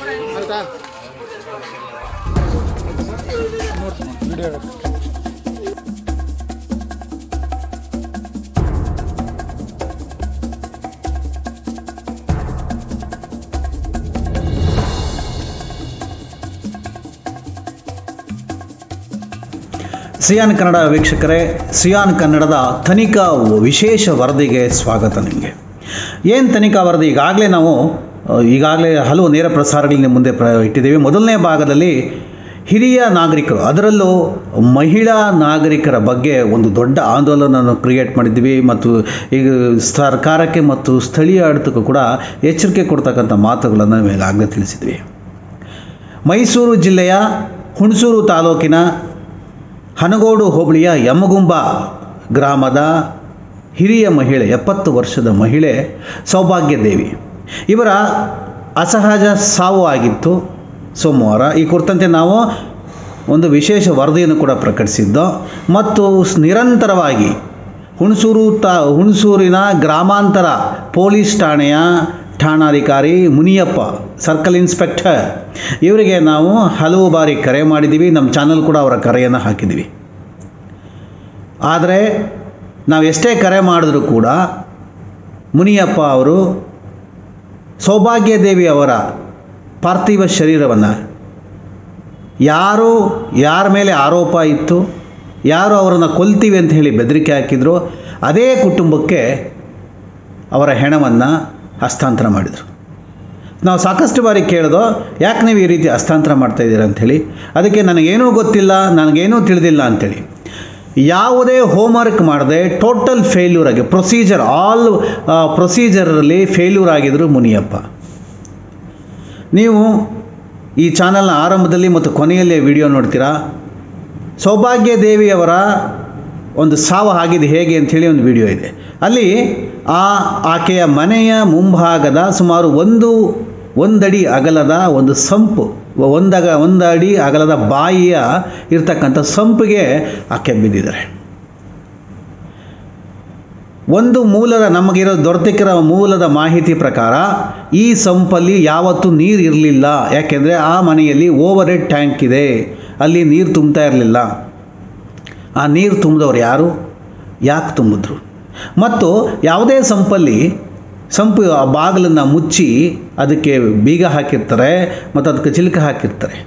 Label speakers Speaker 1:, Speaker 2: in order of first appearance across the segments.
Speaker 1: Ahí está.
Speaker 2: Xi'an Kannada ವೀಕ್ಷಕರೇ, Xi'an ಕನ್ನಡದ ತನಿಖಾ ವಿಶೇಷ ವರದಿಗೆ ಸ್ವಾಗತ ನಿಮಗೆ. ಏನು ತನಿಖಾ ವರದಿ? ಈಗಾಗಲೇ ನಾವು, ಈಗಾಗಲೇ ಹಲವು ನೇರ ಪ್ರಸಾರಗಳಿಗೆ ಮುಂದೆ ಪ್ರ ಇಟ್ಟಿದ್ದೀವಿ. ಮೊದಲನೇ ಭಾಗದಲ್ಲಿ ಹಿರಿಯ ನಾಗರಿಕರು, ಅದರಲ್ಲೂ ಮಹಿಳಾ ನಾಗರಿಕರ ಬಗ್ಗೆ ಒಂದು ದೊಡ್ಡ ಆಂದೋಲನವನ್ನು ಕ್ರಿಯೇಟ್ ಮಾಡಿದ್ವಿ ಮತ್ತು ಈಗ ಸರ್ಕಾರಕ್ಕೆ ಮತ್ತು ಸ್ಥಳೀಯ ಆಡಳಿತಕ್ಕೂ ಕೂಡ ಎಚ್ಚರಿಕೆ ಕೊಡ್ತಕ್ಕಂಥ ಮಾತುಗಳನ್ನು ಈಗಾಗಲೇ ತಿಳಿಸಿದ್ವಿ. ಮೈಸೂರು ಜಿಲ್ಲೆಯ ಹುಣಸೂರು ತಾಲೂಕಿನ ಹನಗೋಡು ಹೋಬಳಿಯ ಯಮ್ಮಗುಂಬ ಗ್ರಾಮದ ಹಿರಿಯ ಮಹಿಳೆ, ಎಪ್ಪತ್ತು ವರ್ಷದ ಮಹಿಳೆ ಸೌಭಾಗ್ಯ ದೇವಿ. ಇವರ ಅಸಹಜ ಸಾವು ಆಗಿತ್ತು. ಸೋಮವಾರ ಈ ಕುರಿತಂತೆ ನಾವು ಒಂದು ವಿಶೇಷ ವರದಿಯನ್ನು ಕೂಡ ಪ್ರಕಟಿಸಿದ್ದು, ಮತ್ತು ನಿರಂತರವಾಗಿ ಹುಣಸೂರು ತಾ, ಹುಣಸೂರಿನ ಗ್ರಾಮಾಂತರ ಪೊಲೀಸ್ ಠಾಣೆಯ ಠಾಣಾಧಿಕಾರಿ ಮುನಿಯಪ್ಪ, ಸರ್ಕಲ್ ಇನ್ಸ್ಪೆಕ್ಟರ್, ಇವರಿಗೆ ನಾವು ಹಲವು ಬಾರಿ ಕರೆ ಮಾಡಿದ್ದೀವಿ. ನಮ್ಮ ಚಾನಲ್ ಕೂಡ ಅವರ ಕರೆಯನ್ನು ಹಾಕಿದ್ದೀವಿ. ಆದರೆ ನಾವು ಎಷ್ಟೇ ಕರೆ ಮಾಡಿದ್ರೂ ಕೂಡ ಮುನಿಯಪ್ಪ ಅವರು ಸೌಭಾಗ್ಯ ದೇವಿ ಅವರ ಪಾರ್ಥಿವ ಶರೀರವನ್ನು. ಯಾರು ಯಾರ ಮೇಲೆ ಆರೋಪ ಇತ್ತು, ಯಾರು ಅವರನ್ನು ಕೊಲ್ತೀವಿ ಅಂತ ಹೇಳಿ ಬೆದರಿಕೆ ಹಾಕಿದ್ರು, ಅದೇ ಕುಟುಂಬಕ್ಕೆ ಅವರ ಹೆಣವನ್ನು ಹಸ್ತಾಂತರ ಮಾಡಿದರು. ನಾವು ಸಾಕಷ್ಟು ಬಾರಿ ಕೇಳಿದೋ, ಯಾಕೆ ನೀವು ಈ ರೀತಿ ಹಸ್ತಾಂತರ ಮಾಡ್ತಾ ಇದ್ದೀರಾ ಅಂಥೇಳಿ ಅದಕ್ಕೆ ನನಗೇನೂ ಗೊತ್ತಿಲ್ಲ, ನನಗೇನೂ ತಿಳಿದಿಲ್ಲ ಅಂಥೇಳಿ ಯಾವುದೇ ಹೋಮ್ವರ್ಕ್ ಮಾಡದೆ ಟೋಟಲ್ ಫೇಲ್ಯೂರ್ ಆಗಿ ಪ್ರೊಸೀಜರ್ ಆಲ್ ಪ್ರೊಸೀಜರಲ್ಲಿ ಫೇಲ್ಯೂರ್ ಆಗಿದ್ರು ಮುನಿಯಪ್ಪ. ನೀವು ಈ ಚಾನಲ್ನ ಆರಂಭದಲ್ಲಿ ಮತ್ತು ಕೊನೆಯಲ್ಲಿ ವಿಡಿಯೋ ನೋಡ್ತೀರಾ? ಸೌಭಾಗ್ಯ ದೇವಿಯವರ ಒಂದು ಸಾವು ಆಗಿದೆ ಹೇಗೆ ಅಂಥೇಳಿ ಒಂದು ವಿಡಿಯೋ ಇದೆ. ಅಲ್ಲಿ ಆ ಆಕೆಯ ಮನೆಯ ಮುಂಭಾಗದ ಸುಮಾರು ಒಂದು, ಒಂದಡಿ ಅಗಲದ ಒಂದು ಸಂಪು, ಒಂದಗ, ಒಂದಡಿ ಅಗಲದ ಬಾಯಿಯ ಇರ್ತಕ್ಕಂಥ ಸಂಪಿಗೆ ಆಕೆ ಬಿದ್ದಿದ್ದಾರೆ. ಒಂದು ಮೂಲದ ನಮಗಿರೋ ದೊರೆತಿಕ್ಕಿರೋ ಮೂಲದ ಮಾಹಿತಿ ಪ್ರಕಾರ ಈ ಸಂಪಲ್ಲಿ ಯಾವತ್ತೂ ನೀರು ಇರಲಿಲ್ಲ. ಯಾಕೆಂದರೆ ಆ ಮನೆಯಲ್ಲಿ ಓವರ್ ಹೆಡ್ ಟ್ಯಾಂಕ್ ಇದೆ. ಅಲ್ಲಿ ನೀರು ತುಂಬ್ತಾ ಇರಲಿಲ್ಲ. ಆ ನೀರು ತುಂಬಿದವ್ರು ಯಾರು? ಯಾಕೆ ತುಂಬಿದ್ರು? ಮತ್ತು ಯಾವುದೇ ಸಂಪಲ್ಲಿ ಸಂಪು ಆ ಬಾಗಿಲನ್ನು ಮುಚ್ಚಿ ಅದಕ್ಕೆ ಬೀಗ ಹಾಕಿರ್ತಾರೆ ಮತ್ತು ಅದಕ್ಕೆ ಚಿಲಕ ಹಾಕಿರ್ತಾರೆ.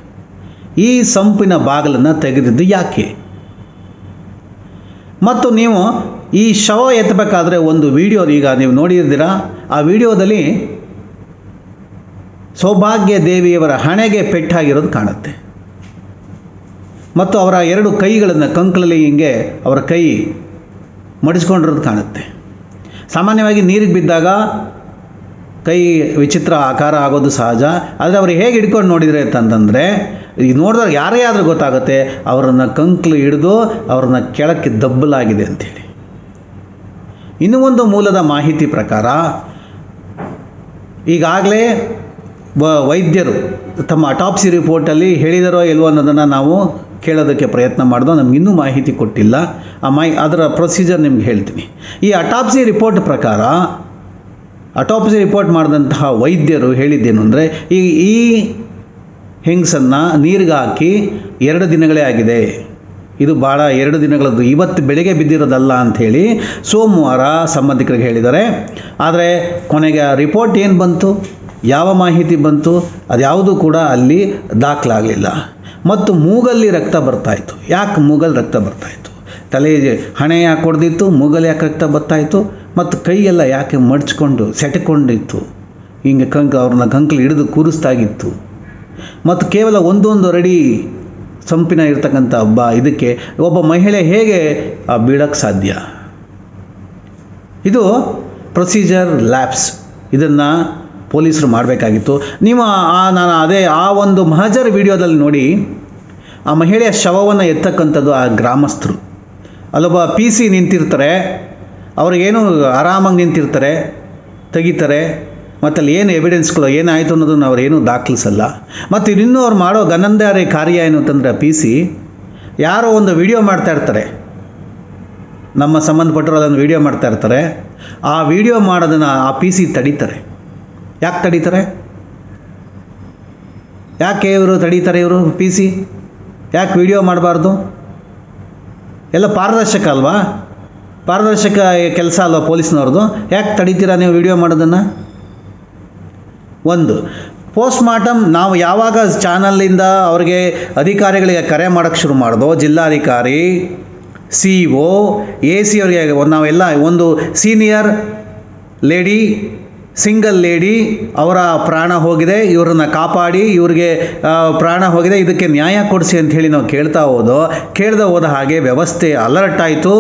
Speaker 2: ಈ ಸಂಪಿನ ಬಾಗಿಲನ್ನು ತೆಗೆದಿದ್ದು ಯಾಕೆ? ಮತ್ತು ನೀವು ಈ ಶವ ಎತ್ತಬೇಕಾದ್ರೆ ಒಂದು ವಿಡಿಯೋ ಈಗ ನೀವು ನೋಡಿರ್ತೀರ ಆ ವಿಡಿಯೋದಲ್ಲಿ ಸೌಭಾಗ್ಯ ದೇವಿಯವರ ಹಣೆಗೆ ಪೆಟ್ಟಾಗಿರೋದು ಕಾಣುತ್ತೆ. ಮತ್ತು ಅವರ ಎರಡು ಕೈಗಳನ್ನು ಕಂಕಳಲ್ಲಿ ಹಿಂಗೆ ಅವರ ಕೈ ಮಡಿಸ್ಕೊಂಡಿರೋದು ಕಾಣುತ್ತೆ. ಸಾಮಾನ್ಯವಾಗಿ ನೀರಿಗೆ ಬಿದ್ದಾಗ ಕೈ ವಿಚಿತ್ರ ಆಕಾರ ಆಗೋದು ಸಹಜ. ಆದರೆ ಅವರು ಹೇಗೆ ಹಿಡ್ಕೊಂಡು ನೋಡಿದರೆ ಅಂತಂದರೆ, ಈಗ ನೋಡಿದಾಗ ಯಾರೇ ಆದರೂ ಗೊತ್ತಾಗುತ್ತೆ, ಅವರನ್ನು ಕಂಕ್ಲು ಹಿಡಿದು ಅವ್ರನ್ನ ಕೆಳಕ್ಕೆ ದಬ್ಬಲಾಗಿದೆ ಅಂಥೇಳಿ ಇನ್ನೂ ಒಂದು ಮೂಲದ ಮಾಹಿತಿ ಪ್ರಕಾರ, ಈಗಾಗಲೇ ವೈದ್ಯರು ತಮ್ಮ ಅಟಾಪ್ಸಿ ರಿಪೋರ್ಟಲ್ಲಿ ಹೇಳಿದರೋ ಇಲ್ವೋ ಅನ್ನೋದನ್ನು ನಾವು ಕೇಳೋದಕ್ಕೆ ಪ್ರಯತ್ನ ಮಾಡಿದೋ ನಮ್ಗೆ ಇನ್ನೂ ಮಾಹಿತಿ ಕೊಟ್ಟಿಲ್ಲ. ಆ ಮೈ, ಅದರ ಪ್ರೊಸೀಜರ್ ನಿಮ್ಗೆ ಹೇಳ್ತೀನಿ. ಈ ಅಟಾಪ್ಸಿ ರಿಪೋರ್ಟ್ ಪ್ರಕಾರ ಅಟಾಪ್ಸಿ ರಿಪೋರ್ಟ್ ಮಾಡಿದಂತಹ ವೈದ್ಯರು ಹೇಳಿದ್ದೇನು ಅಂದರೆ, ಈ ಈ ಹೆಂಗಸನ್ನು ನೀರಿಗೆ ಹಾಕಿ ಎರಡು ದಿನಗಳೇ ಆಗಿದೆ. ಇದು ಭಾಳ ಎರಡು ದಿನಗಳದ್ದು. ಇವತ್ತು ಬೆಳಿಗ್ಗೆ ಬಿದ್ದಿರೋದಲ್ಲ ಅಂಥೇಳಿ ಸೋಮವಾರ ಸಂಬಂಧಿಕರಿಗೆ ಹೇಳಿದ್ದಾರೆ. ಆದರೆ ಕೊನೆಗೆ ರಿಪೋರ್ಟ್ ಏನು ಬಂತು? ಯಾವ ಮಾಹಿತಿ ಬಂತು? ಅದ್ಯಾವುದೂ ಕೂಡ ಅಲ್ಲಿ ದಾಖಲಾಗಲಿಲ್ಲ. ಮತ್ತು ಮೂಗಲ್ಲಿ ರಕ್ತ ಬರ್ತಾಯಿತ್ತು ಯಾಕೆ ಮೂಗಲ್ಲಿ ರಕ್ತ ಬರ್ತಾಯಿತ್ತು ತಲೆ ಹಣೆ ಯಾಕೆ ಹೊಡೆದಿತ್ತು? ಮೂಗಲ್ಲಿ ಯಾಕೆ ರಕ್ತ ಬರ್ತಾಯಿತ್ತು ಮತ್ತು ಕೈಯೆಲ್ಲ ಯಾಕೆ ಮಡ್ಚ್ಕೊಂಡು ಸೆಟಕೊಂಡಿತ್ತು? ಹಿಂಗೆ ಕಂಕ ಅವ್ರನ್ನ ಕಂಕಲು ಹಿಡಿದು ಕೂರಿಸ್ತಾಗಿತ್ತು ಮತ್ತು ಕೇವಲ ಒಂದೊಂದು ಅಡಿ ಸಂಪಿನ ಇರತಕ್ಕಂಥ ಹಬ್ಬ. ಇದಕ್ಕೆ ಒಬ್ಬ ಮಹಿಳೆ ಹೇಗೆ ಬೀಳಕ್ಕೆ ಸಾಧ್ಯ? ಇದು ಪ್ರೊಸೀಜರ್ ಲ್ಯಾಬ್ಸ್ ಇದನ್ನು ಪೊಲೀಸರು ಮಾಡಬೇಕಾಗಿತ್ತು. ನೀವು ಆ ನಾನು ಅದೇ, ಆ ಒಂದು ಮಹಜರ್ ವಿಡಿಯೋದಲ್ಲಿ ನೋಡಿ, ಆ ಮಹಿಳೆಯ ಶವವನ್ನು ಎತ್ತಕ್ಕಂಥದ್ದು ಆ ಗ್ರಾಮಸ್ಥರು. ಅಲ್ಲೊಬ್ಬ ಪಿ ಸಿ ನಿಂತಿರ್ತಾರೆ. ಅವ್ರಿಗೇನು ಆರಾಮಾಗಿ ನಿಂತಿರ್ತಾರೆ, ತೆಗಿತಾರೆ. ಮತ್ತು ಅಲ್ಲಿ ಏನು ಎವಿಡೆನ್ಸ್ಗಳು ಏನಾಯಿತು ಅನ್ನೋದನ್ನು ಅವ್ರೇನು ದಾಖಲಿಸಲ್ಲ. ಮತ್ತು ಇನ್ನೂ ಅವ್ರು ಮಾಡೋ ಗನಂದಾರಿ ಕಾರ್ಯ ಏನು ಅಂತಂದರೆ ಪಿ ಸಿ ಯಾರೋ ಒಂದು ವಿಡಿಯೋ ಮಾಡ್ತಾ ಇರ್ತಾರೆ. ನಮ್ಮ ಸಂಬಂಧಪಟ್ಟರು ಅದನ್ನು ವಿಡಿಯೋ ಮಾಡ್ತಾ ಇರ್ತಾರೆ. ಆ ವಿಡಿಯೋ ಮಾಡೋದನ್ನು ಆ ಪಿ ಸಿ ತಡೀತಾರೆ. ಯಾಕೆ ತಡೀತಾರೆ? ಯಾಕೆ ಇವರು ತಡೀತಾರೆ ಇವರು ಪಿ ಸಿ ಯಾಕೆ ವಿಡಿಯೋ ಮಾಡಬಾರ್ದು? ಎಲ್ಲ ಪಾರದರ್ಶಕ ಅಲ್ವಾ? ಪಾರದರ್ಶಕ ಕೆಲಸ ಅಲ್ವಾ ಪೊಲೀಸ್ನವ್ರದ್ದು? ಯಾಕೆ ತಡೀತೀರಾ ನೀವು ವಿಡಿಯೋ ಮಾಡೋದನ್ನು? ಒಂದು. ಪೋಸ್ಟ್ ಮಾರ್ಟಮ್ ನಾವು ಯಾವಾಗ ಚಾನಲ್ಲಿಂದ ಅವ್ರಿಗೆ ಅಧಿಕಾರಿಗಳಿಗೆ ಕರೆ ಮಾಡೋಕ್ಕೆ ಶುರು ಮಾಡಿದೋ, ಜಿಲ್ಲಾಧಿಕಾರಿ, ಸಿ ಒ, ಎ ಸಿ ಅವರಿಗೆ ನಾವೆಲ್ಲ ಒಂದು ಸೀನಿಯರ್ ಲೇಡಿ, ಸಿಂಗಲ್ ಲೇಡಿ ಅವರ ಪ್ರಾಣ ಹೋಗಿದೆ, ಇವ್ರನ್ನ ಕಾಪಾಡಿ, ಇವ್ರಿಗೆ ಪ್ರಾಣ ಹೋಗಿದೆ, ಇದಕ್ಕೆ ನ್ಯಾಯ ಕೊಡಿಸಿ ಅಂತ ಹೇಳಿ ನಾವು ಕೇಳ್ತಾ ಹೋದೋ, ಕೇಳ್ದೆ ಹೋದ ಹಾಗೆ ವ್ಯವಸ್ಥೆ ಅಲರ್ಟ್ ಆಯಿತು.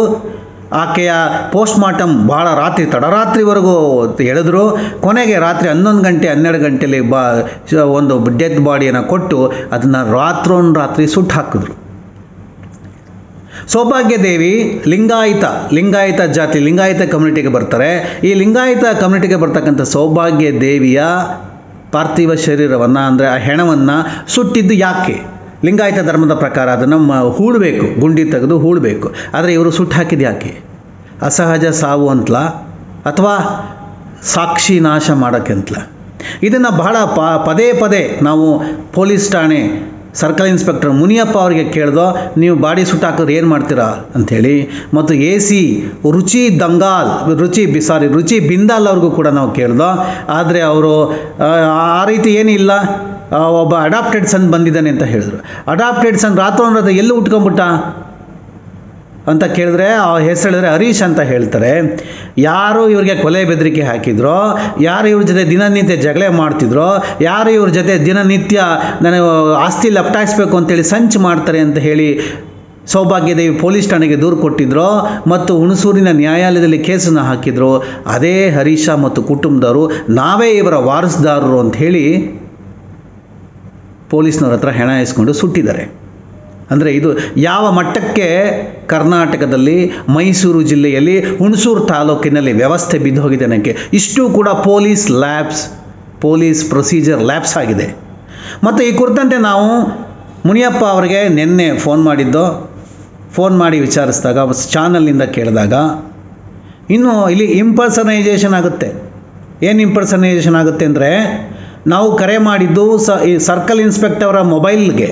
Speaker 2: ಆಕೆಯ ಪೋಸ್ಟ್ ಮಾರ್ಟಮ್ ಭಾಳ ರಾತ್ರಿ, ತಡರಾತ್ರಿವರೆಗೂ ಎಳೆದ್ರು. ಕೊನೆಗೆ ರಾತ್ರಿ ಹನ್ನೊಂದು ಗಂಟೆ, ಹನ್ನೆರಡು ಗಂಟೆಯಲ್ಲಿ ಬಾ, ಒಂದು ಡೆತ್ ಬಾಡಿಯನ್ನು ಕೊಟ್ಟು ಅದನ್ನು ರಾತ್ರೋನ್ ರಾತ್ರಿ ಸುಟ್ಟು ಹಾಕಿದ್ರು. ಸೌಭಾಗ್ಯ ದೇವಿ ಲಿಂಗಾಯಿತ, ಲಿಂಗಾಯತ ಜಾತಿ, ಲಿಂಗಾಯತ ಕಮ್ಯುನಿಟಿಗೆ ಬರ್ತಾರೆ. ಈ ಲಿಂಗಾಯಿತ ಕಮ್ಯುನಿಟಿಗೆ ಬರ್ತಕ್ಕಂಥ ಸೌಭಾಗ್ಯ ದೇವಿಯ ಪಾರ್ಥಿವ ಶರೀರವನ್ನು, ಅಂದರೆ ಆ ಹೆಣವನ್ನು ಸುಟ್ಟಿದ್ದು ಯಾಕೆ? ಲಿಂಗಾಯತ ಧರ್ಮದ ಪ್ರಕಾರ ಅದನ್ನು ಹೂಡಬೇಕು ಗುಂಡಿ ತೆಗೆದು ಹೂಡಬೇಕು ಆದರೆ ಇವರು ಸುಟ್ಟು ಹಾಕಿದ ಯಾಕೆ? ಅಸಹಜ, ಸಾವು ಅಂತಲ ಅಥವಾ ಸಾಕ್ಷಿ ನಾಶ ಮಾಡೋಕ್ಕೆ ಅಂತಲ ಇದನ್ನು ಬಹಳ ಪದೇ ಪದೇ ನಾವು ಪೊಲೀಸ್ ಠಾಣೆ ಸರ್ಕಲ್ ಇನ್ಸ್ಪೆಕ್ಟರ್ ಮುನಿಯಪ್ಪ ಅವರಿಗೆ ಕೇಳ್ದೋ, ನೀವು ಬಾಡಿ ಸುಟ್ಟಾಕಿದ್ರೆ ಏನು ಮಾಡ್ತೀರಾ? ಅಂಥೇಳಿ ಮತ್ತು ಎ ಸಿ ರುಚಿ ದಂಗಾಲ್, ರುಚಿ ಬಿ, ಸಾರಿ, ರುಚಿ ಬಿಂದಾಲ್ ಅವ್ರಿಗೂ ಕೂಡ ನಾವು ಕೇಳ್ದೋ, ಆದರೆ ಅವರು, ಆ ರೀತಿ ಏನಿಲ್ಲ. ಒಬ್ಬ ಅಡಾಪ್ಟೆಡ್ ಸನ್ ಬಂದಿದ್ದಾನೆ ಅಂತ ಹೇಳಿದ್ರು. ಅಡಾಪ್ಟೆಡ್ ಸನ್ ರಾತ್ರಿ ಎಲ್ಲೂ ಉಟ್ಕೊಂಬಿಟ್ಟ ಅಂತ ಕೇಳಿದ್ರೆ, ಆ ಹೆಸರು ಹೇಳಿದ್ರೆ ಹರೀಶ್ ಅಂತ ಹೇಳ್ತಾರೆ. ಯಾರು ಇವ್ರಿಗೆ ಕೊಲೆ ಬೆದರಿಕೆ ಹಾಕಿದ್ರೋ, ಯಾರು ಇವ್ರ ಜೊತೆ ದಿನನಿತ್ಯ ಜಗಳ ಮಾಡ್ತಿದ್ರೋ, ಯಾರು ಇವ್ರ ಜೊತೆ ದಿನನಿತ್ಯ ನನಗೆ ಆಸ್ತಿ ಲಪ್ಟಾಯಿಸ್ಬೇಕು ಅಂತೇಳಿ ಸಂಚು ಮಾಡ್ತಾರೆ ಅಂತ ಹೇಳಿ ಸೌಭಾಗ್ಯದೇವಿ ಪೊಲೀಸ್ ಠಾಣೆಗೆ ದೂರು ಕೊಟ್ಟಿದ್ರು ಮತ್ತು ಹುಣಸೂರಿನ ನ್ಯಾಯಾಲಯದಲ್ಲಿ ಕೇಸನ್ನು ಹಾಕಿದ್ರು, ಅದೇ ಹರೀಶ ಮತ್ತು ಕುಟುಂಬದವರು, ನಾವೇ ಇವರ ವಾರಸುದಾರರು ಅಂತ ಹೇಳಿ ಪೊಲೀಸ್ನವ್ರ ಹತ್ರ ಹೆಣ ಇಸ್ಕೊಂಡು ಸುಟ್ಟಿದ್ದಾರೆ. ಅಂದರೆ ಇದು ಯಾವ ಮಟ್ಟಕ್ಕೆ ಕರ್ನಾಟಕದಲ್ಲಿ ಮೈಸೂರು ಜಿಲ್ಲೆಯಲ್ಲಿ ಹುಣಸೂರು ತಾಲೂಕಿನಲ್ಲಿ ವ್ಯವಸ್ಥೆ ಬಿದ್ದು ಹೋಗಿದೆ ನನಗೆ ಇಷ್ಟು ಕೂಡ police lapse, police procedure lapse ಆಗಿದೆ. ಮತ್ತು ಈ ಕುರಿತಂತೆ ನಾವು ಮುನಿಯಪ್ಪ ಅವರಿಗೆ ನಿನ್ನೆ ಫೋನ್ ಮಾಡಿದ್ದೋ. ಫೋನ್ ಮಾಡಿ ವಿಚಾರಿಸಿದಾಗ, ಚಾನಲ್ನಿಂದ ಕೇಳಿದಾಗ, ಇನ್ನು ಇಲ್ಲಿ ಇಂಪರ್ಸನೈಸೇಷನ್ ಆಗುತ್ತೆ. ಏನು ಇಂಪರ್ಸನೈಸೇಷನ್ ಆಗುತ್ತೆ ಅಂದರೆ, ನಾವು ಕರೆ ಮಾಡಿದ್ದು ಸ ಈ ಸರ್ಕಲ್ ಇನ್ಸ್ಪೆಕ್ಟರ್ ಮೊಬೈಲ್ಗೆ.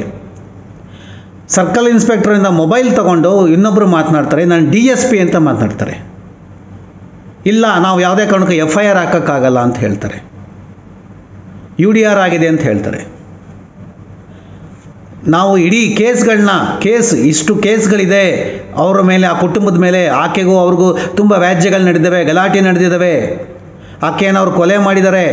Speaker 2: ಸರ್ಕಲ್ ಇನ್ಸ್ಪೆಕ್ಟರಿಂದ ಮೊಬೈಲ್ ತಗೊಂಡು ಇನ್ನೊಬ್ಬರು ಮಾತನಾಡ್ತಾರೆ, ನಾನು ಡಿ ಎಸ್ ಪಿ ಅಂತ ಮಾತನಾಡ್ತಾರೆ. ಇಲ್ಲ, ನಾವು ಯಾವುದೇ ಕಾರಣಕ್ಕೂ ಎಫ್ ಐ ಆರ್ ಹಾಕೋಕ್ಕಾಗಲ್ಲ ಅಂತ ಹೇಳ್ತಾರೆ. ಯು ಡಿ ಆರ್ ಆಗಿದೆ ಅಂತ ಹೇಳ್ತಾರೆ. ನಾವು ಇಡೀ ಕೇಸ್ಗಳನ್ನ, ಕೇಸ್, ಇಷ್ಟು ಕೇಸ್ಗಳಿದೆ. ಅವರ ಮೇಲೆ, ಆ ಕುಟುಂಬದ ಮೇಲೆ, ಆಕೆಗೂ ಅವ್ರಿಗೂ ತುಂಬ ವ್ಯಾಜ್ಯಗಳು ನಡೆದಿವೆ ಗಲಾಟೆ ನಡೆದಿದ್ದಾವೆ. ಆಕೆಯನ್ನು ಅವ್ರು ಕೊಲೆ ಮಾಡಿದ್ದಾರೆ.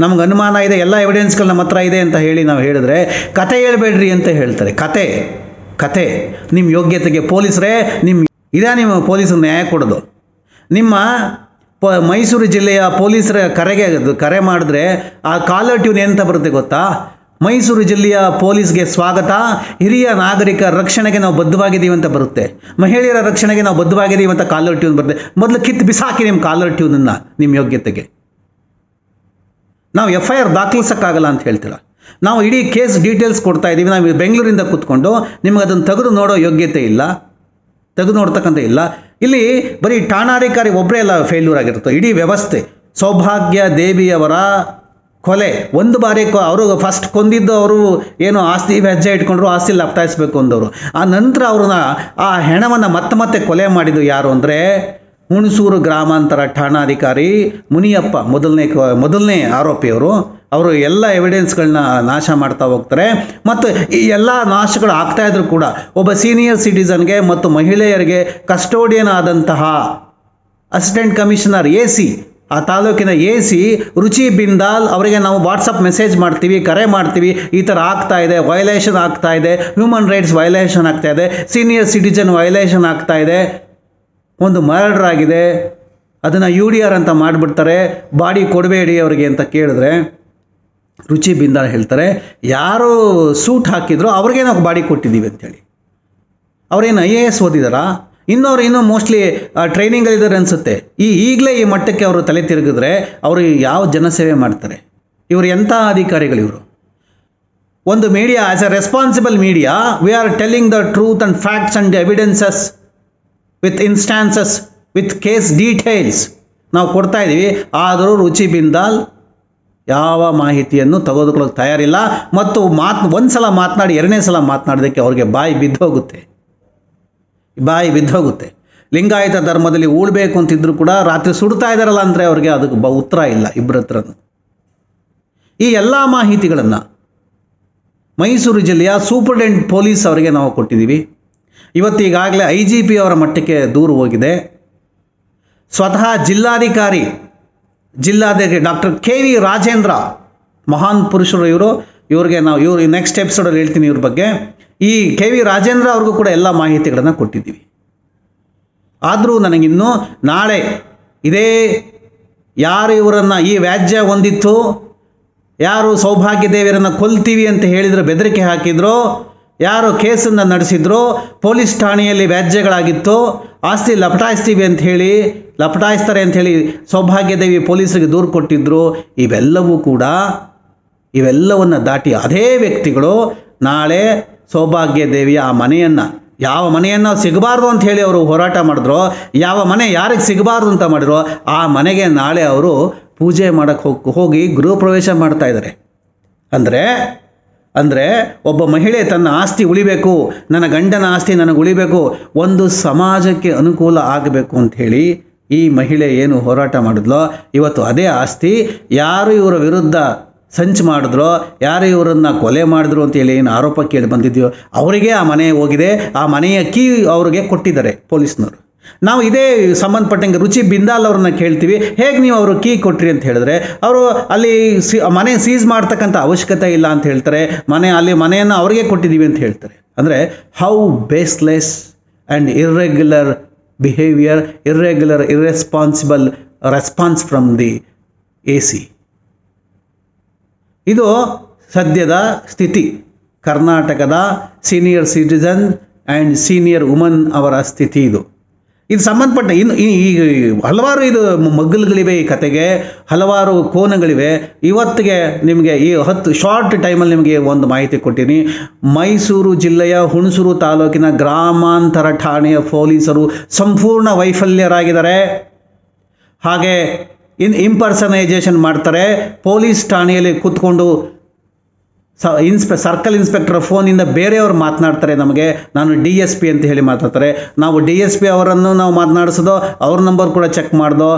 Speaker 2: ನಮ್ಗೆ ಅನುಮಾನ ಇದೆ, ಎಲ್ಲ ಎವಿಡೆನ್ಸ್ಗಳು ನಮ್ಮ ಹತ್ರ ಇದೆ ಅಂತ ಹೇಳಿ ನಾವು ಹೇಳಿದ್ರೆ, ಕತೆ ಹೇಳ್ಬೇಡ್ರಿ ಅಂತ ಹೇಳ್ತಾರೆ. ಕತೆ. ಕತೆ. ನಿಮ್ಮ ಯೋಗ್ಯತೆಗೆ ಪೊಲೀಸರೇ ನಿಮ್ಮ ಇದೇ ನಿಮ್ಮ ಪೊಲೀಸರು ನ್ಯಾಯ ಕೊಡೋದು. ನಿಮ್ಮ ಪ ಮೈಸೂರು ಜಿಲ್ಲೆಯ ಪೊಲೀಸರ ಕರೆಗೆ ಕರೆ ಮಾಡಿದ್ರೆ ಆ ಕಾಲರ್ ಟ್ಯೂನ್ ಎಂತ ಬರುತ್ತೆ ಗೊತ್ತಾ? ಮೈಸೂರು ಜಿಲ್ಲೆಯ ಪೊಲೀಸ್ಗೆ ಸ್ವಾಗತ. ಹಿರಿಯ ನಾಗರಿಕ ರಕ್ಷಣೆಗೆ ನಾವು ಬದ್ಧವಾಗಿದ್ದೀವಿ ಅಂತ ಬರುತ್ತೆ. ಮಹಿಳೆಯರ ರಕ್ಷಣೆಗೆ ನಾವು ಬದ್ಧವಾಗಿದ್ದೀವಿ ಅಂತ ಕಾಲರ್ ಟ್ಯೂನ್ ಬರುತ್ತೆ. ಮೊದಲು ಕಿತ್ತು ಬಿಸಾಕಿ ನಿಮ್ಮ ಕಾಲರ್ ಟ್ಯೂನನ್ನು ನಿಮ್ಮ ಯೋಗ್ಯತೆಗೆ. ನಾವು ಎಫ್ ಐ ಆರ್ ದಾಖಲಿಸೋಕ್ಕಾಗಲ್ಲ ಅಂತ ಹೇಳ್ತೀರ? ನಾವು ಇಡೀ ಕೇಸ್ ಡೀಟೇಲ್ಸ್ ಕೊಡ್ತಾ ಇದ್ದೀವಿ. ನಾವು ಬೆಂಗಳೂರಿಂದ ಕೂತ್ಕೊಂಡು ನಿಮಗೆ ಅದನ್ನು ತೆಗೆದು ನೋಡೋ ಯೋಗ್ಯತೆ ಇಲ್ಲ. ತೆಗೆದು ನೋಡ್ತಕ್ಕಂಥ ಇಲ್ಲ. ಇಲ್ಲಿ ಬರೀ ಠಾಣಾಧಿಕಾರಿ ಒಬ್ಬರೇ ಎಲ್ಲ ಫೇಲ್ಯೂರ್ ಆಗಿರುತ್ತೆ. ಇಡೀ ವ್ಯವಸ್ಥೆ. ಸೌಭಾಗ್ಯ ದೇವಿಯವರ ಕೊಲೆ. ಒಂದು ಬಾರಿ ಕೊ ಅವರು ಫಸ್ಟ್ ಕೊಂದಿದ್ದು ಅವರು ಏನು ಆಸ್ತಿ ವ್ಯಾಜ್ಯ ಇಟ್ಕೊಂಡ್ರು, ಆಸ್ತಿ ಲಪ್ತಾಯಿಸ್ಬೇಕು ಅಂದವರು. ಆ ನಂತರ ಅವ್ರನ್ನ ಆ ಹೆಣವನ್ನು ಮತ್ತೆ ಮತ್ತೆ ಕೊಲೆ ಮಾಡಿದ್ದು ಯಾರು ಅಂದರೆ ಹುಣಸೂರು ಗ್ರಾಮಾಂತರ ಠಾಣಾಧಿಕಾರಿ ಮುನಿಯಪ್ಪ ಮೊದಲನೇ ಮೊದಲನೇ ಆರೋಪಿಯವರು. ಅವರು ಎಲ್ಲ ಎವಿಡೆನ್ಸ್ಗಳನ್ನ ನಾಶ ಮಾಡ್ತಾ ಹೋಗ್ತಾರೆ. ಮತ್ತು ಈ ಎಲ್ಲ ನಾಶಗಳು ಆಗ್ತಾ ಇದ್ರು ಕೂಡ ಒಬ್ಬ ಸೀನಿಯರ್ ಸಿಟಿಸನ್ಗೆ ಮತ್ತು ಮಹಿಳೆಯರಿಗೆ ಕಸ್ಟೋಡಿಯನ್ ಆದಂತಹ ಅಸಿಸ್ಟೆಂಟ್ ಕಮಿಷನರ್ ಎ ಸಿ ಆ ತಾಲೂಕಿನ ಎ ಸಿ ರುಚಿ ಬಿಂದಾಲ್ ಅವರಿಗೆ ನಾವು ವಾಟ್ಸಪ್ ಮೆಸೇಜ್ ಮಾಡ್ತೀವಿ, ಕರೆ ಮಾಡ್ತೀವಿ. ಈ ಥರ ಆಗ್ತಾ ಇದೆ ವೈಲೇಷನ್ ಆಗ್ತಾ ಇದೆ. ಹ್ಯೂಮನ್ ರೈಟ್ಸ್ ವೈಲೇಷನ್ ಆಗ್ತಾ ಇದೆ. ಸೀನಿಯರ್ ಸಿಟಿಜನ್ ವೈಲೇಷನ್ ಆಗ್ತಾ ಇದೆ. ಒಂದು ಮರ್ಡರ್ ಆಗಿದೆ ಅದನ್ನು ಯು ಡಿ ಆರ್ ಅಂತ ಮಾಡಿಬಿಡ್ತಾರೆ, ಬಾಡಿ ಕೊಡಬೇಡಿ ಅವರಿಗೆ ಅಂತ ಕೇಳಿದ್ರೆ ರುಚಿ ಬಿಂದಾಳ ಹೇಳ್ತಾರೆ, ಯಾರು ಸೂಟ್ ಹಾಕಿದ್ರು ಅವ್ರಿಗೆ ನಾವು ಬಾಡಿ ಕೊಟ್ಟಿದ್ದೀವಿ ಅಂತೇಳಿ. ಅವ್ರೇನು ಐ ಎ ಎಸ್ ಓದಿದಾರಾ? ಇನ್ನೋರು ಇನ್ನೂ ಮೋಸ್ಟ್ಲಿ ಟ್ರೈನಿಂಗಲ್ಲಿದ್ದಾರೆ ಅನಿಸುತ್ತೆ. ಈ ಈಗಲೇ ಈ ಮಟ್ಟಕ್ಕೆ ಅವರು ತಲೆ ತಿರುಗಿದ್ರೆ ಅವರು ಯಾವ ಜನಸೇವೆ ಮಾಡ್ತಾರೆ? ಇವರು ಎಂಥ ಅಧಿಕಾರಿಗಳು ಇವರು? ಒಂದು media as a responsible media we are telling the truth and facts and evidences with instances with case details ನಾವು ಕೊಡ್ತಾ ಇದ್ದೀವಿ ಆದರೂ ರುಚಿ ಬಿಂದಾಲ್ ಯಾವ ಮಾಹಿತಿಯನ್ನು ತೆಗೆದುಕೊಳ್ಳೋಕೆ ತಯಾರಿಲ್ಲ. ಮತ್ತು ಮಾತ್ ಒಂದು ಸಲ ಮಾತನಾಡಿ, ಎರಡನೇ ಸಲ ಮಾತನಾಡೋದಕ್ಕೆ ಅವ್ರಿಗೆ ಬಾಯಿ ಬಿದ್ದೋಗುತ್ತೆ ಬಾಯಿ ಬಿದ್ದೋಗುತ್ತೆ ಲಿಂಗಾಯತ ಧರ್ಮದಲ್ಲಿ ಉಳ್ಬೇಕು ಅಂತಿದ್ರು ಕೂಡ ರಾತ್ರಿ ಸುಡ್ತಾ ಇದ್ದಾರಲ್ಲ ಅಂದರೆ ಅವ್ರಿಗೆ ಅದಕ್ಕೆ ಬ, ಉತ್ತರ ಇಲ್ಲ ಇಬ್ಬರ ಹತ್ರನೂ. ಈ ಎಲ್ಲ ಮಾಹಿತಿಗಳನ್ನು ಮೈಸೂರು ಜಿಲ್ಲೆಯ ಸೂಪರ್ಡೆಂಟ್ ಪೊಲೀಸ್ ಅವರಿಗೆ ನಾವು ಕೊಟ್ಟಿದ್ದೀವಿ. ಇವತ್ತು ಈಗಾಗಲೇ ಐ ಜಿ ಪಿ ಅವರ ಮಟ್ಟಕ್ಕೆ ದೂರು ಹೋಗಿದೆ. ಸ್ವತಃ ಜಿಲ್ಲಾಧಿಕಾರಿ ಜಿಲ್ಲಾಧಿಕಾರಿ ಡಾಕ್ಟರ್ ಕೆ ವಿ ರಾಜೇಂದ್ರ, ಮಹಾನ್ ಪುರುಷರು ಇವರು. ಇವ್ರಿಗೆ ನಾವು ಇವ್ರು ನೆಕ್ಸ್ಟ್ ಎಪಿಸೋಡಲ್ಲಿ ಹೇಳ್ತೀನಿ ಇವ್ರ ಬಗ್ಗೆ. ಈ ಕೆ ವಿ ರಾಜೇಂದ್ರ ಅವ್ರಿಗೂ ಕೂಡ ಎಲ್ಲ ಮಾಹಿತಿಗಳನ್ನು ಕೊಟ್ಟಿದ್ದೀವಿ. ಆದರೂ ನನಗಿನ್ನು ನಾಳೆ ಇದೇ ಯಾರು ಇವರನ್ನು ಈ ವ್ಯಾಜ್ಯ ಹೊಂದಿತ್ತು, ಯಾರು ಸೌಭಾಗ್ಯ ದೇವಿಯರನ್ನು ಕೊಲ್ತೀವಿ ಅಂತ ಹೇಳಿದರೆ ಬೆದರಿಕೆ ಹಾಕಿದ್ರು ಯಾರು ಕೇಸನ್ನು ನಡೆಸಿದ್ರು ಪೊಲೀಸ್ ಠಾಣೆಯಲ್ಲಿ ವ್ಯಾಜ್ಯಗಳಾಗಿತ್ತು, ಆಸ್ತಿ ಲಪಟಾಯಿಸ್ತೀವಿ ಅಂತ ಹೇಳಿ, ಲಪಟಾಯಿಸ್ತಾರೆ ಅಂತ ಹೇಳಿ ಸೌಭಾಗ್ಯ ದೇವಿ ಪೊಲೀಸರಿಗೆ ದೂರು ಕೊಟ್ಟಿದ್ರು, ಇವೆಲ್ಲವೂ ಕೂಡ ಇವೆಲ್ಲವನ್ನು ದಾಟಿ ಅದೇ ವ್ಯಕ್ತಿಗಳು ನಾಳೆ ಸೌಭಾಗ್ಯ ದೇವಿ ಆ ಮನೆಯನ್ನು, ಯಾವ ಮನೆಯನ್ನು ಸಿಗಬಾರ್ದು ಅಂತ ಹೇಳಿ ಅವರು ಹೋರಾಟ ಮಾಡಿದ್ರು, ಯಾವ ಮನೆ ಯಾರಿಗೆ ಸಿಗಬಾರ್ದು ಅಂತ ಮಾಡಿದ್ರು, ಆ ಮನೆಗೆ ನಾಳೆ ಅವರು ಪೂಜೆ ಮಾಡೋಕ್ಕೆ ಹೋಗಿ ಹೋಗಿ ಗೃಹ ಪ್ರವೇಶ ಮಾಡ್ತಾ ಇದ್ದಾರೆ. ಅಂದರೆ ಅಂದರೆ ಒಬ್ಬ ಮಹಿಳೆ ತನ್ನ ಆಸ್ತಿ ಉಳಿಬೇಕು, ನನ್ನ ಗಂಡನ ಆಸ್ತಿ ನನಗೆ ಉಳಿಬೇಕು, ಒಂದು ಸಮಾಜಕ್ಕೆ ಅನುಕೂಲ ಆಗಬೇಕು ಹೇಳಿ ಈ ಮಹಿಳೆ ಏನು ಹೋರಾಟ ಮಾಡಿದ್ಲೋ, ಇವತ್ತು ಅದೇ ಆಸ್ತಿ, ಯಾರು ಇವರ ವಿರುದ್ಧ ಸಂಚು ಮಾಡಿದ್ರೋ ಯಾರು ಇವರನ್ನ ಕೊಲೆ ಮಾಡಿದ್ರು ಅಂತ ಹೇಳಿ ಏನು ಆರೋಪ ಕೇಳಿ ಬಂದಿದೆಯೋ, ಅವರಿಗೆ ಆ ಮನೆ ಹೋಗಿದೆ, ಆ ಮನೆಯ ಕೀ ಅವರಿಗೆ ಕೊಟ್ಟಿದ್ದಾರೆ ಪೊಲೀಸ್ನವರು. ನಾವು ಇದೇ ಸಂಬಂಧಪಟ್ಟಂಗೆ ರುಚಿ ಬಿಂದಾಲ್ ಅವ್ರನ್ನ ಕೇಳ್ತೀವಿ. ಹೇಗೆ ನೀವು ಅವರು ಕೀ ಕೊಟ್ರಿ ಅಂತ ಹೇಳಿದ್ರೆ, ಅವರು ಅಲ್ಲಿ ಸಿ, ಮನೆ ಸೀಸ್ ಮಾಡ್ತಕ್ಕಂಥ ಅವಶ್ಯಕತೆ ಇಲ್ಲ ಅಂತ ಹೇಳ್ತಾರೆ. ಮನೆ, ಅಲ್ಲಿ ಮನೆಯನ್ನು ಅವ್ರಿಗೆ ಕೊಟ್ಟಿದ್ದೀವಿ ಅಂತ ಹೇಳ್ತಾರೆ. ಅಂದರೆ how baseless and irregular behaviour irregular irresponsible response from the A C ಇದು ಸದ್ಯದ ಸ್ಥಿತಿ. ಕರ್ನಾಟಕದ senior citizen and senior woman ಅವರ ಸ್ಥಿತಿ ಇದು. ಇದು ಸಂಬಂಧಪಟ್ಟ ಇನ್ನು ಈ ಹಲವಾರು ಇದು ಮಗ್ಗಲುಗಳಿವೆ ಈ ಕತೆಗೆ, ಹಲವಾರು ಕೋನಗಳಿವೆ. ಇವತ್ತಿಗೆ ನಿಮಗೆ ಈ ಹತ್ತು ಶಾರ್ಟ್ ಟೈಮಲ್ಲಿ ನಿಮಗೆ ಒಂದು ಮಾಹಿತಿ ಕೊಟ್ಟಿನಿ. ಮೈಸೂರು ಜಿಲ್ಲೆಯ ಹುಣಸೂರು ತಾಲೂಕಿನ ಗ್ರಾಮಾಂತರ ಠಾಣೆಯ ಪೊಲೀಸರು ಸಂಪೂರ್ಣ ವೈಫಲ್ಯರಾಗಿದ್ದಾರೆ. ಹಾಗೆ ಇನ್ ಇಂಪರ್ಸನೈಜೇಷನ್ ಮಾಡ್ತಾರೆ. ಪೊಲೀಸ್ ಠಾಣೆಯಲ್ಲಿ ಕೂತ್ಕೊಂಡು ಸ ಇನ್ಸ್ಪೆ, ಸರ್ಕಲ್ ಇನ್ಸ್ಪೆಕ್ಟರ್ ಫೋನಿಂದ ಬೇರೆಯವರು ಮಾತನಾಡ್ತಾರೆ ನಮಗೆ. ನಾನು ಡಿ ಎಸ್ ಪಿ ಅಂತ ಹೇಳಿ ಮಾತಾಡ್ತಾರೆ. ನಾವು ಡಿ ಎಸ್ ಪಿ ಅವರನ್ನು ನಾವು ಮಾತನಾಡಿಸೋದು, ಅವ್ರ ನಂಬರ್ ಕೂಡ ಚೆಕ್ ಮಾಡ್ದೋ,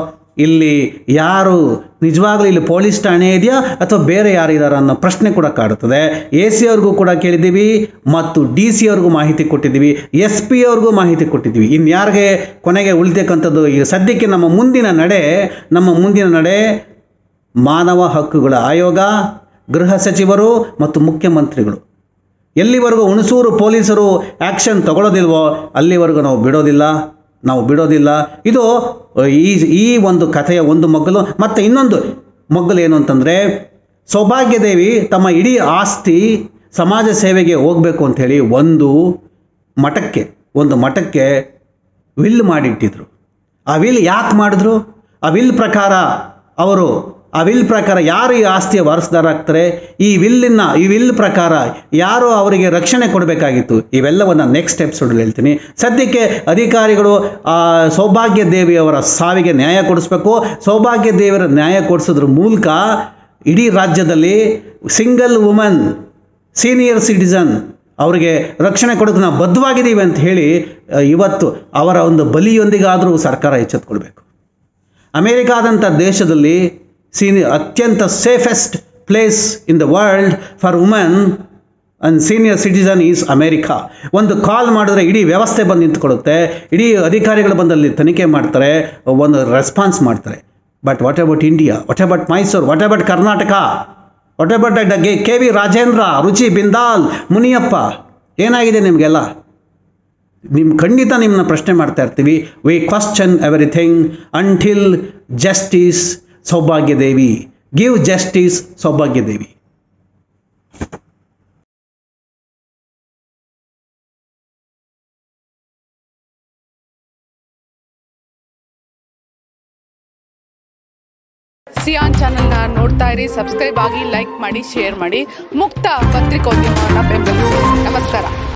Speaker 2: ಇಲ್ಲಿ ಯಾರು ನಿಜವಾಗ್ಲೂ ಇಲ್ಲಿ ಪೊಲೀಸ್ ಠಾಣೆ ಇದೆಯಾ ಅಥವಾ ಬೇರೆ ಯಾರು ಇದ್ದಾರೆ ಅನ್ನೋ ಪ್ರಶ್ನೆ ಕೂಡ ಕಾಡುತ್ತದೆ. ಎ ಸಿ ಅವ್ರಿಗೂ ಕೂಡ ಕೇಳಿದ್ದೀವಿ ಮತ್ತು ಡಿ ಸಿ ಅವ್ರಿಗೂ ಮಾಹಿತಿ ಕೊಟ್ಟಿದ್ದೀವಿ. ಎಸ್ ಪಿ ಅವ್ರಿಗೂ ಮಾಹಿತಿ ಕೊಟ್ಟಿದ್ದೀವಿ. ಇನ್ಯಾರಿಗೆ ಕೊನೆಗೆ ಉಳಿತಕ್ಕಂಥದ್ದು, ಈಗ ಸದ್ಯಕ್ಕೆ ನಮ್ಮ ಮುಂದಿನ ನಡೆ, ನಮ್ಮ ಮುಂದಿನ ನಡೆ ಮಾನವ ಹಕ್ಕುಗಳ ಆಯೋಗ ಗೃಹ ಸಚಿವರು ಮತ್ತು ಮುಖ್ಯಮಂತ್ರಿಗಳು. ಎಲ್ಲಿವರೆಗೂ ಹುಣಸೂರು ಪೊಲೀಸರು ಆ್ಯಕ್ಷನ್ ತಗೊಳ್ಳೋದಿಲ್ವೋ ಅಲ್ಲಿವರೆಗೂ ನಾವು ಬಿಡೋದಿಲ್ಲ ನಾವು ಬಿಡೋದಿಲ್ಲ. ಇದು ಈ ಈ ಒಂದು ಕಥೆಯ ಒಂದು ಮಗ್ಗಲು ಮತ್ತು ಇನ್ನೊಂದು ಮಗ್ಗಲು ಏನು ಅಂತಂದರೆ, ಸೌಭಾಗ್ಯದೇವಿ ತಮ್ಮ ಇಡೀ ಆಸ್ತಿ ಸಮಾಜ ಸೇವೆಗೆ ಹೋಗಬೇಕು ಅಂಥೇಳಿ ಒಂದು ಮಠಕ್ಕೆ ಒಂದು ಮಠಕ್ಕೆ ವಿಲ್ ಮಾಡಿಟ್ಟಿದ್ರು. ಆ ವಿಲ್ ಯಾಕೆ ಮಾಡಿದ್ರು? ಆ ವಿಲ್ ಪ್ರಕಾರ ಅವರು ಆ ವಿಲ್ ಪ್ರಕಾರ ಯಾರು ಈ ಆಸ್ತಿಯ ವಾರಸುದಾರಾಗ್ತಾರೆ ಈ ವಿಲ್ಲಿನ ಈ ವಿಲ್ ಪ್ರಕಾರ ಯಾರು ಅವರಿಗೆ ರಕ್ಷಣೆ ಕೊಡಬೇಕಾಗಿತ್ತು? ಇವೆಲ್ಲವನ್ನು ನೆಕ್ಸ್ಟ್ ಎಪಿಸೋಡಲ್ಲಿ ಹೇಳ್ತೀನಿ. ಸದ್ಯಕ್ಕೆ ಅಧಿಕಾರಿಗಳು ಸೌಭಾಗ್ಯ ದೇವಿಯವರ ಸಾವಿಗೆ ನ್ಯಾಯ ಕೊಡಿಸ್ಬೇಕು. ಸೌಭಾಗ್ಯ ದೇವಿಯರ ನ್ಯಾಯ ಕೊಡಿಸೋದ್ರ ಮೂಲಕ ಇಡೀ ರಾಜ್ಯದಲ್ಲಿ ಸಿಂಗಲ್ ವುಮನ್ ಸೀನಿಯರ್ ಸಿಟಿಸನ್ ಅವರಿಗೆ ರಕ್ಷಣೆ ಕೊಡೋಕೆ ನಾವು ಬದ್ಧವಾಗಿದ್ದೀವಿ ಅಂತ ಹೇಳಿ ಇವತ್ತು ಅವರ ಒಂದು ಬಲಿಯೊಂದಿಗಾದರೂ ಸರ್ಕಾರ ಎಚ್ಚೆತ್ಕೊಳ್ಬೇಕು. ಅಮೇರಿಕಾದಂಥ ದೇಶದಲ್ಲಿ ಸೀನಿ ಅತ್ಯಂತ safest place in the world for women and senior citizen is America ಒಂದು ಕಾಲ್ ಮಾಡಿದ್ರೆ ಇಡೀ ವ್ಯವಸ್ಥೆ ಬಂದು ನಿಂತ್ಕೊಳ್ಳುತ್ತೆ. ಇಡೀ ಅಧಿಕಾರಿಗಳು ಬಂದಲ್ಲಿ ತನಿಖೆ ಮಾಡ್ತಾರೆ, ಒಂದು ರೆಸ್ಪಾನ್ಸ್ ಮಾಡ್ತಾರೆ. But what about India what about Mysuru what about Karnataka what about K V Rajendra Ruchi Bindal Muniyappa ಏನಾಗಿದೆ ನಿಮಗೆಲ್ಲ? ನಿಮ್ಮ ಖಂಡಿತ ನಿಮ್ಮನ್ನ ಪ್ರಶ್ನೆ ಮಾಡ್ತಾ ಇರ್ತೀವಿ. We question everything until justice Saubhagyadevi. Give justice Saubhagyadevi.
Speaker 3: Xi'an ಚಾನೆಲ್ನ ನೋಡ್ತಾ ಇರಿ ಸಬ್ಸ್ಕ್ರೈಬ್ ಆಗಿ ಲೈಕ್ ಮಾಡಿ ಶೇರ್ ಮಾಡಿ. ಮುಕ್ತ ಪತ್ರಿಕೋದ್ಯಮವನ್ನು ಬೆಂಬಲಿಸಿ ನಮಸ್ಕಾರ.